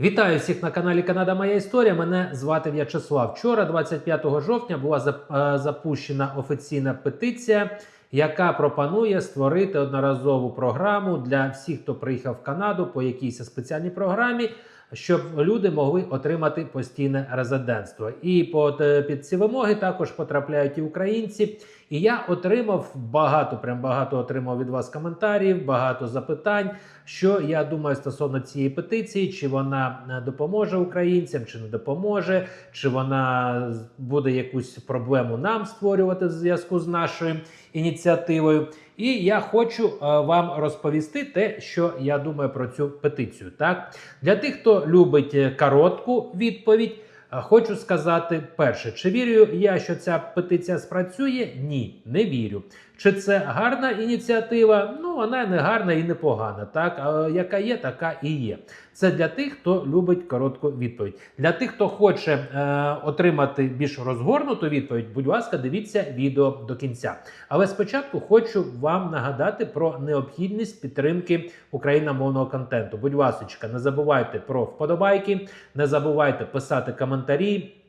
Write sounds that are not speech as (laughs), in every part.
Вітаю всіх на каналі Канада Моя Історія. Мене звати В'ячеслав. Вчора, 25 жовтня, була е, запущена офіційна петиція, яка пропонує створити одноразову програму для всіх, хто приїхав в Канаду по якійсь спеціальній програмі, щоб люди могли отримати постійне резидентство. І під, е, під ці вимоги також потрапляють і українці. І я отримав багато, прям багато отримав від вас коментарів, багато запитань. Що я думаю стосовно цієї петиції, чи вона е, допоможе українцям, чи не допоможе, чи вона буде якусь проблему нам створювати в зв'язку з нашою ініціативою. І я хочу е, вам розповісти те, що я думаю про цю петицію. Так для тих, хто любить е, коротку відповідь. е, Хочу сказати перше, чи вірю я, що ця петиція спрацює? Ні, не вірю. Чи це гарна ініціатива? Ну, вона не гарна і не погана. Так, а яка є, така і є. Це для тих, хто любить коротку відповідь. Для тих, хто хоче е, отримати більш розгорнуту відповідь, будь ласка, дивіться відео до кінця. Але спочатку хочу вам нагадати про необхідність підтримки україномовного контенту. Будь ласка, не забувайте про вподобайки, не забувайте писати коментарі.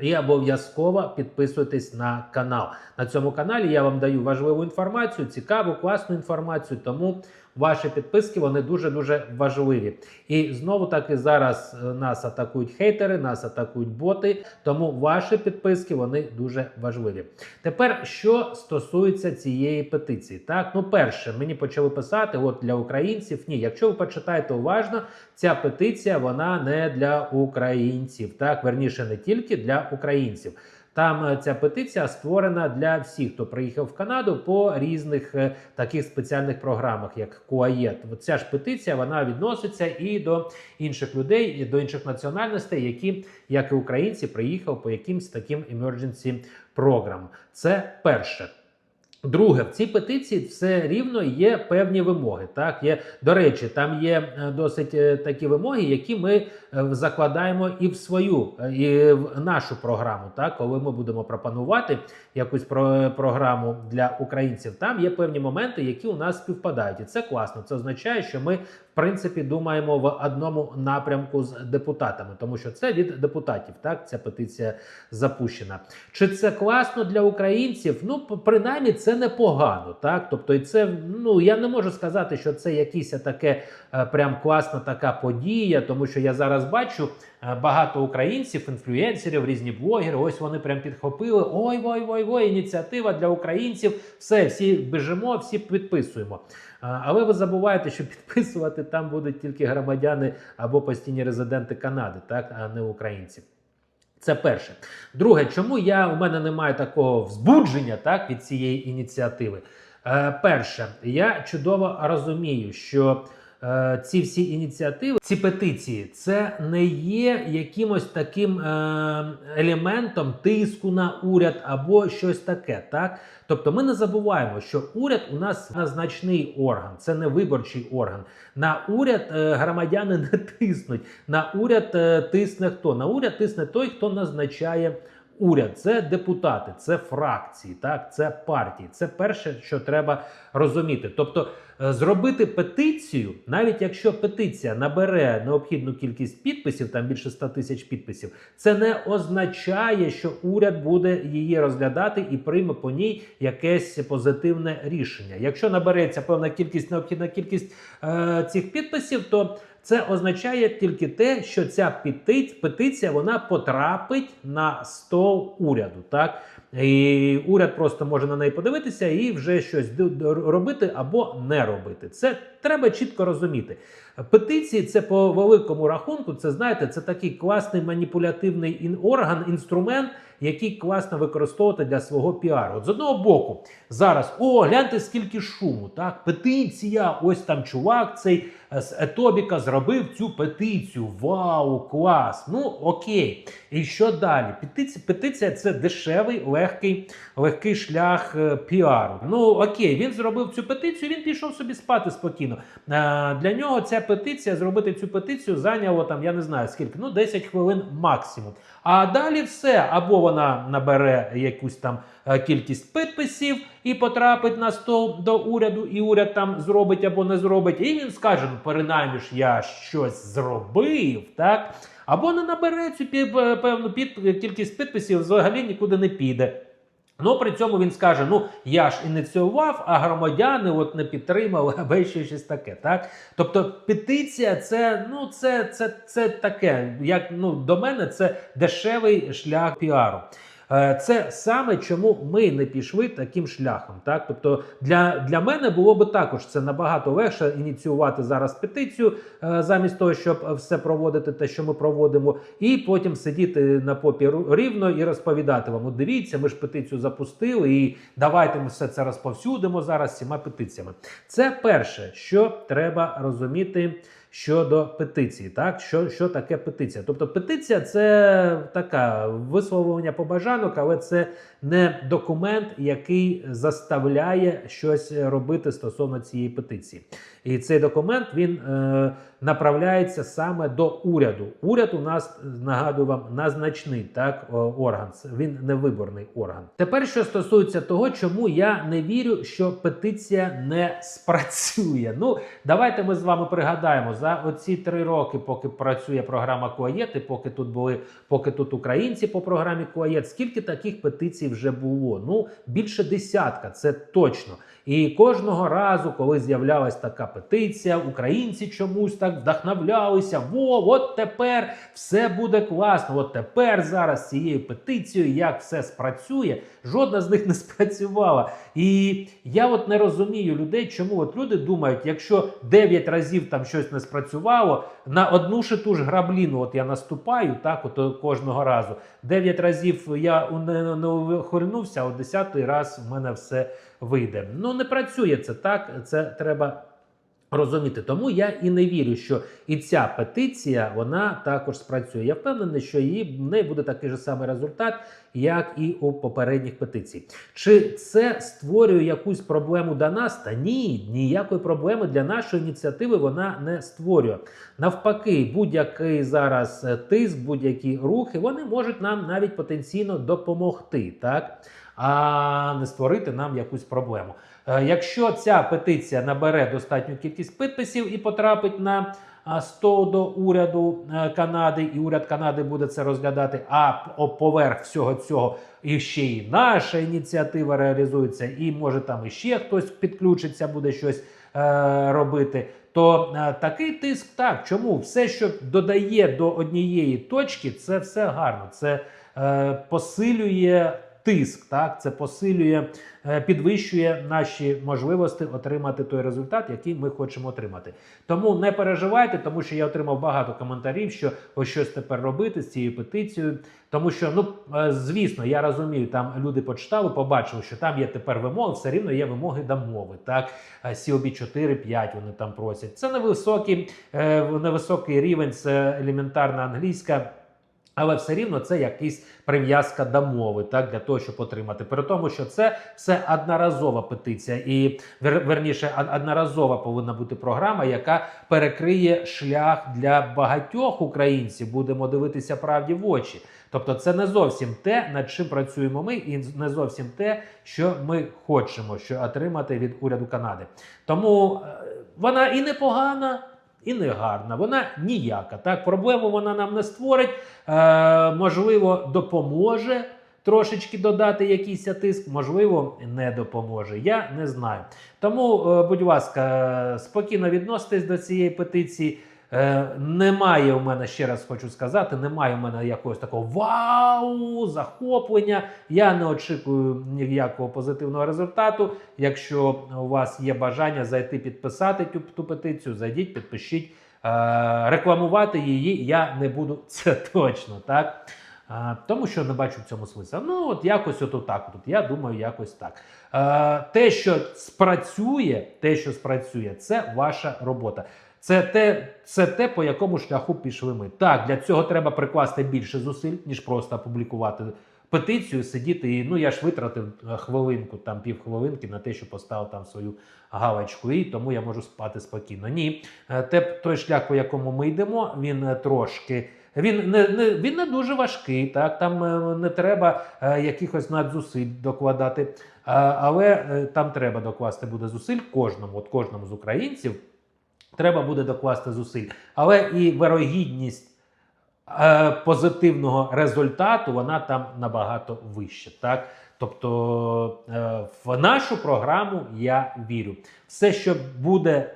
І обов'язково підписуйтесь на канал. На цьому каналі я вам даю важливу інформацію, цікаву, класну інформацію. Тому ваші підписки вони дуже дуже важливі. І знову таки зараз е, нас атакують хейтери, нас атакують боти. Тому ваші підписки вони дуже важливі. Тепер що стосується цієї петиції, так ну перше, мені почали писати от для українців. Ні, якщо ви почитаєте уважно, ця петиція вона не для українців, так верніше не тільки для українців. Там е, ця петиція створена для всіх, хто приїхав в Канаду по різних е, таких спеціальних програмах, як КУАЄТ. Ця ж петиція вона відноситься і до інших людей, і до інших національностей, які, як і українці, приїхав по якимсь таким emergency програм. Це перше. Друге, в цій петиції все рівно є певні вимоги. Так є до речі, там є е, досить е, такі вимоги, які ми е, закладаємо і в свою і в нашу програму. Так, коли ми будемо пропонувати якусь про програму для українців, там є певні моменти, які у нас співпадають, і це класно. Це означає, що ми принципі думаємо в одному напрямку з депутатами, тому що це від депутатів. Так, ця петиція запущена. Чи це класно для українців? Ну, принаймні, це непогано. Так, тобто, і це ну я не можу сказати, що це якісь таке е, прям класна така подія, тому що я зараз бачу. Е, Багато українців, інфлюенсерів, різні блогери. Ось вони прям підхопили. Ой, ой, ой, ой, ініціатива для українців. Все, всі біжимо, всі підписуємо. Але ви забуваєте, що (laughs) підписувати там будуть тільки громадяни або постійні резиденти Канади, так а не українці. Це перше. Друге, чому я у мене немає такого взбудження так від цієї ініціативи? Е, перше, я чудово розумію, що е, ці всі ініціативи, ці петиції, це не є якимось таким е, елементом тиску на уряд або щось таке. Так, тобто, ми не забуваємо, що уряд у нас значний орган, це не виборчий орган. На уряд е, громадяни (laughs) не тиснуть. На уряд е, тисне хто? На уряд тисне той, хто назначає. Уряд це депутати, це фракції, так це партії. Це перше, що треба розуміти. Тобто, е, зробити петицію, навіть якщо петиція набере необхідну кількість підписів, там більше 100 тисяч підписів, це не означає, що уряд буде її розглядати і прийме по ній якесь позитивне рішення. Якщо набереться певна кількість, необхідна кількість е, цих підписів, то це означає тільки те, що ця петиція вона потрапить на стол уряду. Так і уряд просто може на неї подивитися і вже щось робити або не робити. Це треба чітко розуміти. Петиції це по великому рахунку. Це знаєте, це такий класний маніпулятивний орган, інструмент, який класно використовувати для свого піару. От з одного боку, зараз о, гляньте, скільки шуму. Так, петиція. Ось там чувак, цей з Етобіка зробив цю петицію. Вау, клас! Ну окей. І що далі? Петиція, петиція це дешевий, легкий, легкий шлях е, піару. Ну окей, він зробив цю петицію, він пішов собі спати спокійно. Е, для нього ця петиція, зробити цю петицію зайняло там, я не знаю скільки, ну 10 хвилин максимум. А далі все, або вона набере якусь там е, кількість підписів і потрапить на стол до уряду, і уряд там зробить або не зробить. І він скаже: принаймні ж я щось зробив, так? Або не набере цю певну під, кількість підписів, взагалі нікуди не піде. Ну, при цьому він скаже: ну я ж ініціював, а громадяни от не підтримали, (laughs) або ще щось таке. Так? Тобто, петиція це ну це, це, це таке, як ну до мене, це дешевий шлях піару. Е, Це саме чому ми не пішли таким шляхом. Так, тобто для, для мене було би також це набагато легше ініціювати зараз петицію, е, замість того, щоб все проводити, те, що ми проводимо, і потім сидіти на попі рівно і розповідати вам: дивіться, ми ж петицію запустили, і давайте ми все це розповсюдимо зараз цими петиціями. Це перше, що треба розуміти. Щодо петиції, так що, що таке петиція? Тобто, петиція це така висловлення побажанок, але це не документ, який заставляє щось робити стосовно цієї петиції. І цей документ він е, направляється саме до уряду. Уряд у нас нагадую вам назначний так орган. Він не виборний орган. Тепер що стосується того, чому я не вірю, що петиція не спрацює. Ну давайте ми з вами пригадаємо за оці три роки, поки працює програма Куаєт, і поки тут були, поки тут українці по програмі Куаєт, скільки таких петицій вже було? Ну більше десятка, це точно. І кожного разу, коли з'являлась така петиція, українці чомусь так вдохновлялися. Во, от тепер все буде класно. От тепер зараз цією петицією, як все спрацює, жодна з них не (laughs) спрацювала. І я от не розумію людей, чому от люди думають, якщо 9 разів там щось не спрацювало, на одну ж ту ж грабліну, от я наступаю, так, от кожного разу. 9 разів я не, не а от 10 раз в мене все вийде. Ну не працює це так. Це треба. Розуміти, тому я і не вірю, що і ця петиція вона також спрацює. Я впевнений, що її в неї буде такий же самий результат, як і у попередніх петицій. Чи це створює якусь проблему для нас? Та ні, ніякої проблеми для нашої ініціативи вона не створює. Навпаки, будь-який зараз е, тиск, будь-які рухи, вони можуть нам навіть потенційно допомогти, так а не створити нам якусь проблему. Е, Якщо ця петиція набере достатню кількість підписів і потрапить на а, стол до уряду е, Канади, і уряд Канади буде це розглядати, а поверх всього цього і ще й наша ініціатива реалізується, і може там іще хтось підключиться, буде щось е, робити. То е, такий тиск так. Чому все, що додає до однієї точки, це все гарно. Це е, посилює тиск, так це посилює, е, підвищує наші можливості отримати той результат, який ми хочемо отримати. Тому не переживайте, тому що я отримав багато коментарів, що ось щось тепер робити з цією петицією. Тому що, ну е, звісно, я розумію, там люди почитали, побачили, що там є тепер вимоги, все рівно є вимоги до мови. Так, Е, COB 4-5 вони там просять. Це невисокий, е, невисокий рівень, це елементарна англійська. Але все рівно це якась прив'язка до мови, так для того, щоб отримати. При тому, що це все одноразова петиція, і верніше одноразова повинна бути програма, яка перекриє шлях для багатьох українців. Будемо дивитися правді в очі. Тобто, це не зовсім те, над чим працюємо ми, і не зовсім те, що ми хочемо що отримати від уряду Канади. Тому е, вона і непогана. І не гарна, вона ніяка. Так, проблему вона нам не створить. Е, можливо, допоможе трошечки додати якийсь тиск, можливо, не допоможе. Я не знаю. Тому, е, будь ласка, спокійно відноситесь до цієї петиції. Е, немає у мене, ще раз хочу сказати, немає у мене якогось такого вау, захоплення. Я не очікую ніякого позитивного результату. Якщо у вас є бажання зайти підписати ту, ту петицію, зайдіть, підпишіть. Е, рекламувати її я не буду, (laughs) це точно, так? Е, тому що не бачу в цьому смисла. Ну, от якось от так. От, я думаю, якось так. Е, те, що спрацює, те, що спрацює, це ваша робота. Це те, це те, по якому шляху пішли ми. Так, для цього треба прикласти більше зусиль, ніж просто опублікувати петицію, сидіти і ну я ж витратив е, хвилинку, там півхвилинки на те, що поставив там свою галочку, і тому я можу спати спокійно. Ні, Е, те, той шлях, по якому ми йдемо, він е, трошки. Він не, не він не дуже важкий, так там не треба е, якихось надзусиль докладати, е, але е, там треба докласти буде зусиль кожному, от кожному з українців треба буде докласти зусиль. Але і вирогідність е, позитивного результату вона там набагато вища. Так? Тобто е, в нашу програму я вірю. Все, що буде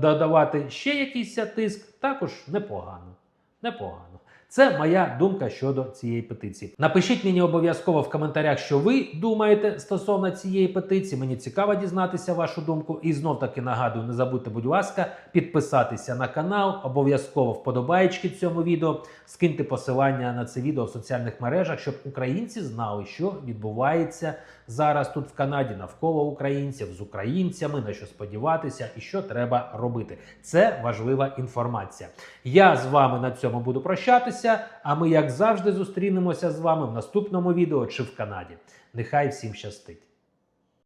додавати ще якийсь тиск, також непогано. Непогано. Це моя думка щодо цієї петиції. Напишіть мені обов'язково в коментарях, що ви думаєте стосовно цієї петиції. Мені цікаво дізнатися вашу думку. І знов таки нагадую, не забудьте, будь ласка, підписатися на канал, обов'язково вподобаєчки цьому відео, скиньте посилання на це відео в соціальних мережах, щоб українці знали, що відбувається зараз тут в Канаді навколо українців з українцями, на що сподіватися і що треба робити. Це важлива інформація. Я з вами на цьому буду прощатися. А ми, як завжди, зустрінемося з вами в наступному відео чи в Канаді. Нехай всім щастить!